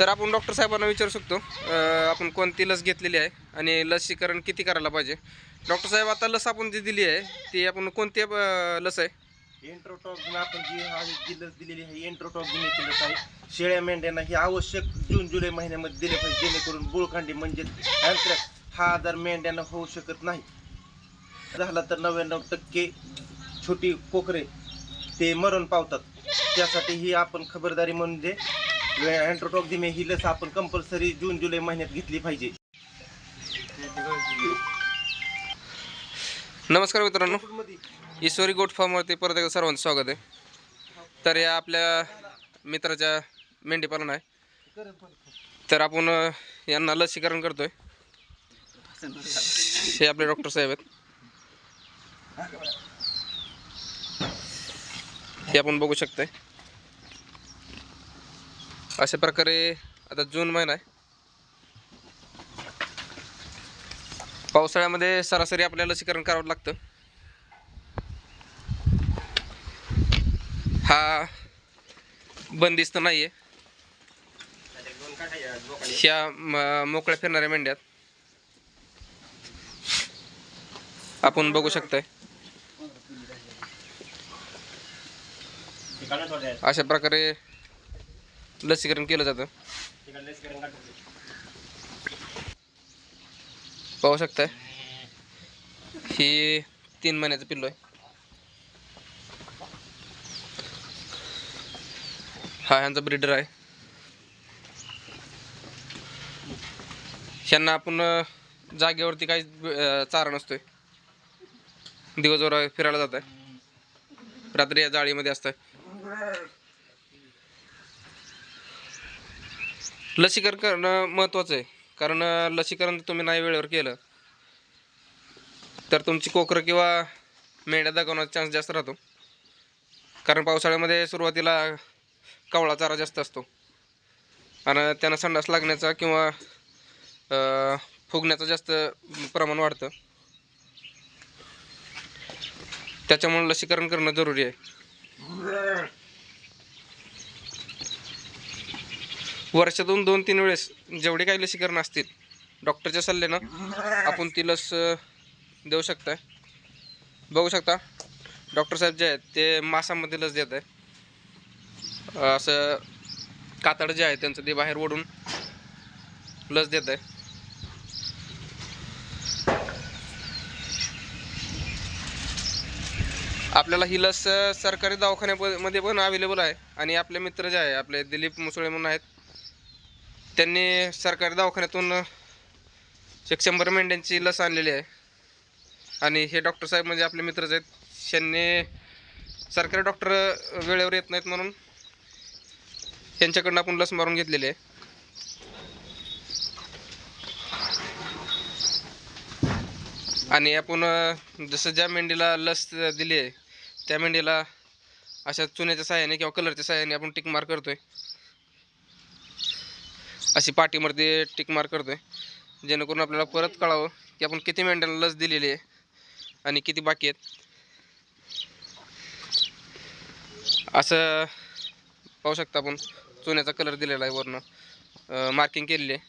तर आपण डॉक्टर साहेबांना विचारू शकतो आपण कोणती लस घेतलेली आहे आणि लसीकरण किती करायला पाहिजे. डॉक्टर साहेब आता लस आपण जी दिली आहे ती आपण कोणती लस आहे? एन्ट्रोटॉक्झिन आपण जी आहे जी लस दिलेली आहे एन्ट्रोटॉक्सिनची लस आहे. शेळ्या मेंढ्यांना ही आवश्यक जून जुलै महिन्यामध्ये दिले पाहिजे जेणेकरून बुळखांडी म्हणजे अँथ्रॅक्स हा आजार मेंढ्यांना होऊ शकत नाही. झाला तर नव्याण्णव टक्के छोटी कोकरे ते मरण पावतात. त्यासाठी ही आपण खबरदारी म्हणजे अँट्रोटॉक्झिमे ही लस आपण कंपल्सरी जून जुलै महिन्यात घेतली पाहिजे. नमस्कार मित्रांनो. ईश्वरी गोट फार्मवरती परत एकदा सर्वांचं स्वागत आहे. तर या आपल्या मित्राच्या मेंढीपालन आहे. तर आपण यांना लसीकरण करतोय. हे आपले डॉक्टर साहेब आहेत. हे आपण बघू शकतोय. अशा प्रकारे आता जून महिना आहे. पावसाळ्यामध्ये सरासरी आपल्याला लसीकरण करावं लागतं. हा बंदिस्त नाही आहे ह्या म- मोकळ्या फिरणाऱ्या मेंढ्यात आपण बघू शकताय. अशा प्रकारे लसीकरण केलं जातं. पाहू शकताय. ही तीन महिन्याचं पिल्लो आहे. हा ह्यांचा ब्रीडर आहे. ह्यांना आपण जागेवरती काही चारा नसतोय. दिवसभर फिरायला जात आहे रात्री या जाळीमध्ये असतंय. लसीकरण करणं महत्त्वाचं आहे. कारण लसीकरण तुम्ही नाही वेळेवर केलं तर तुमची कोकरं किंवा मेंढ्या दगावण्याचा चान्स जास्त राहतो. कारण पावसाळ्यामध्ये सुरुवातीला कावळा चारा जास्त असतो. आणि त्यांना संडास लागण्याचा किंवा फुगण्याचं जास्त प्रमाण वाढतं. त्याच्यामुळे लसीकरण करणं जरुरी आहे. वर्षातून दोन तीन वेळेस जेवढे काही लसीकरण असतील डॉक्टरच्या सल्ल्यानं आपण ती लस देऊ शकता बघू शकता डॉक्टर साहेब जे आहेत ते मासामध्ये लस देत आहे असं कातड जे आहे त्यांचं ते बाहेर ओढून लस देत आहे आपल्याला ही लस सरकारी दवाखान्यामध्ये पण अवेलेबल आहे. आणि आपले मित्र जे आहे आपले दिलीप मुसळे म्हणून आहेत त्यांनी सरकारी दवाखान्यातून एक शंभर मेंढ्यांची लस आणलेली आहे. आणि हे डॉक्टर साहेब म्हणजे आपले मित्रच आहेत. त्यांनी सरकारी डॉक्टर वेळेवर येत नाहीत म्हणून त्यांच्याकडनं आपण लस मारून घेतलेली आहे. आणि आपण जसं ज्या मेंढीला लस दिली आहे त्या मेंढीला अशा चुन्याच्या सहाय्याने किंवा कलरच्या सहाय्याने आपण टिक मार करतोय. अशी पाठीमध्ये टिक मार करतोय. जेणेकरून आपल्याला परत कळावं की आपण किती मेंढ्यांना लस दिलेली आहे आणि किती बाकी आहेत. असं पाहू शकता आपण. चुन्याचा कलर दिलेला आहे वरनं. मार्किंग केलेली आहे.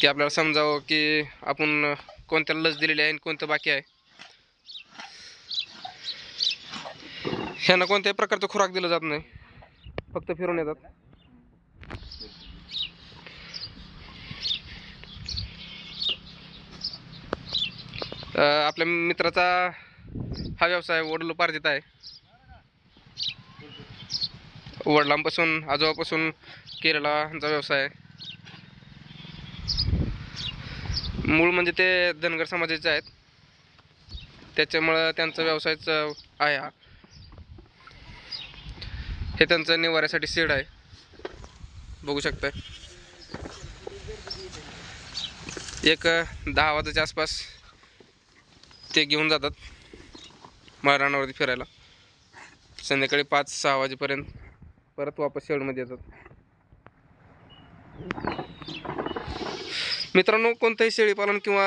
की आपल्याला समजावं की आपण कोणत्या लस दिलेली आहे आणि कोणतं बाकी आहे. ह्यांना कोणत्याही प्रकारचं खुराक दिलं जात नाही. फक्त फिरून येतात. आपल्या मित्राचा हा व्यवसाय वडिलोपार्जित आहे. वडिलांपासून आजोबापासून केलेला ह्यांचा व्यवसाय आहे. मूळ म्हणजे ते धनगर समाजाचे आहेत. त्याच्यामुळं त्यांचा व्यवसायच आहे हा. हे त्यांचं निवाऱ्यासाठी सीड आहे. बघू शकताय. एक दहा वाजाच्या आसपास ते घेऊन जातात महाराणावरती फिरायला. संध्याकाळी पाच सहा वाजेपर्यंत परत वापस शेडमध्ये येतात. मित्रांनो कोणतंही शेळीपालन किंवा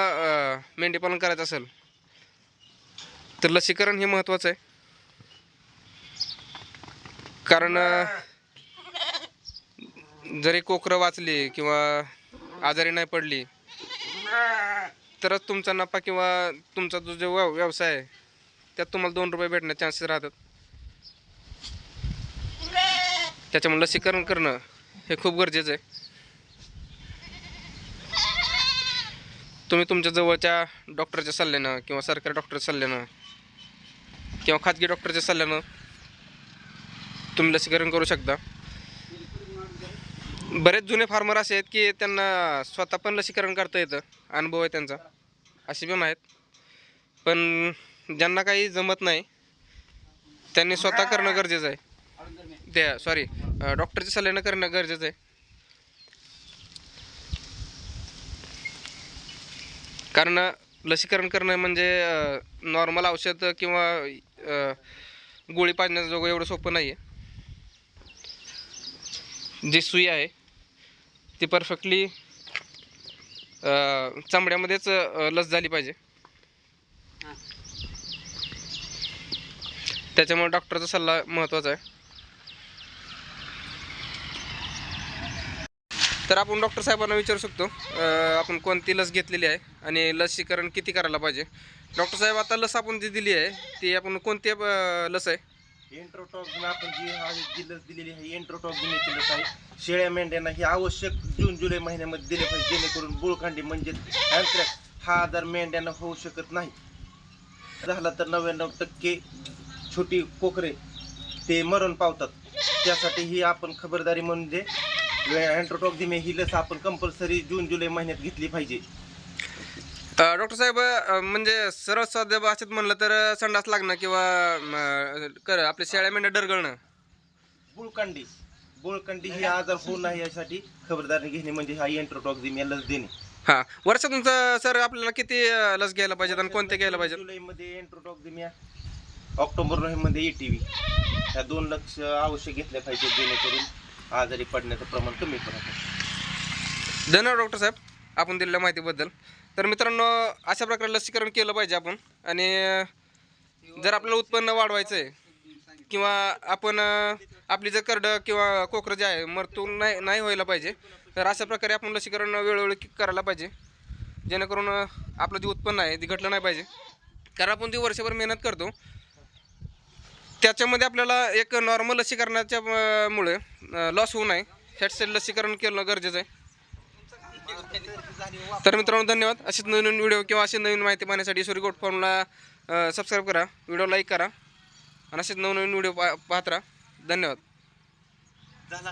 मेंढीपालन करायचं असेल तर लसीकरण हे महत्त्वाचं आहे. कारण जरी कोकरं वाचली किंवा आजारी नाही पडली तरच तुमचा नफा किंवा तुमचा जो जो व्यव- व्यवसाय आहे त्यात तुम्हाला दोन रुपये भेटण्याचे चान्सेस राहतात. त्याच्यामुळे लसीकरण करणं हे खूप गरजेचं आहे. तुम्ही तुमच्या जवळच्या डॉक्टरच्या सल्ल्यानं किंवा सरकारी डॉक्टरच्या सल्ल्यानं किंवा खाजगी डॉक्टरच्या सल्ल्यानं तुम्ही लसीकरण करू शकता. बरेच जुने फार्मर असे आहेत की त्यांना स्वतः पण लसीकरण करता येतं. अनुभव आहे त्यांचा. असे पण आहेत. पण ज्यांना काही जमत नाही त्यांनी स्वतः करणं गरजेचं आहे. त्या सॉरी डॉक्टरच्या सल्ल्यानं करणं गरजेचं आहे. कारण लसीकरण करणं म्हणजे नॉर्मल औषध किंवा गोळी पाजण्याचं जोगं एवढं सोपं नाही आहे जी सुई आहे ती परफेक्टली चामड्यामध्येच अ, लस झाली पाहिजे. त्याच्यामुळे डॉक्टरचा सल्ला महत्त्वाचा आहे. तर आपण डॉक्टर साहेबांना विचारू शकतो आपण कोणती लस घेतलेली आहे आणि लसीकरण किती करायला पाहिजे. डॉक्टर साहेब आता लस आपण जी दिली आहे ती आपण कोणती लस आहे? एंट्रोटॉक आपण जी आहे जी लस दिलेली आहे एंट्रोटॉक लस आहे. शेळ्या मेंढ्यांना ही आवश्यक जून जुलै महिन्यामध्ये दिले पाहिजे जेणेकरून बुळखांडी म्हणजे अँथ्रॅक्स हा आजार मेंढ्यांना होऊ शकत नाही. झाला तर नव्याण्णव टक्के छोटी कोकरे ते मरण पावतात. त्यासाठी ही आपण खबरदारी म्हणजे अँट्रोटॉक्झिमे ही लस आपण कंपल्सरी जून जुलै महिन्यात घेतली पाहिजे. डॉक्टर साहेब म्हणजे सरळ साध्या भाषेत म्हणलं तर संडास लागणं किंवा म, कर आपल्या शेळ्या मेंढ्या डरगळणं? बुळकांडी. बुळकांडी ही आजार होऊ नये यासाठी खबरदारी घेणे म्हणजे हा एंट्रोटॉक दिमे लस देणे. हां. वर्षातून सर आपल्याला किती अ, लस घ्यायला पाहिजेत आणि कोणत्या घ्यायला पाहिजेत? जुलैमध्ये एंट्रोटॉक्झिमिया ऑक्टोबर नोव्हेंबरमध्ये ई टी व्ही ह्या दोन लक्ष आवश्यक घेतल्या पाहिजेत जेणेकरून आजारी पडण्याचं प्रमाण कमी राहतं धन्यवाद डॉक्टर साहेब. आपण दिलेल्या माहितीबद्दल. तर मित्रांनो अशा प्रकारे लसीकरण केलं पाहिजे आपण. आणि जर आपल्याला उत्पन्न वाढवायचं आहे किंवा आपण आपली जर करडं किंवा कोकरं जे आहे मरतून नाही नाही व्हायला पाहिजे तर अशा प्रकारे आपण लसीकरण वेळोवेळी करायला पाहिजे. जेणेकरून आपलं जे उत्पन्न आहे ते घटलं नाही पाहिजे. कारण आपण ती वर्षभर मेहनत करतो त्याच्यामध्ये आपल्याला एक नॉर्मल लसीकरणाच्या मुळे लॉस होऊ नये. ह्याचं लसीकरण केलं गरजेचं आहे. तर मित्रांनो धन्यवाद. असेच नवीन व्हिडिओ किंवा अशी नवीन माहिती पाहण्यासाठी सुरीकोट गोट फॉर्मला सबस्क्राईब करा. व्हिडिओ लाईक करा. आणि असेच नवनवीन व्हिडिओ पा पाहत राहा. धन्यवाद. झाला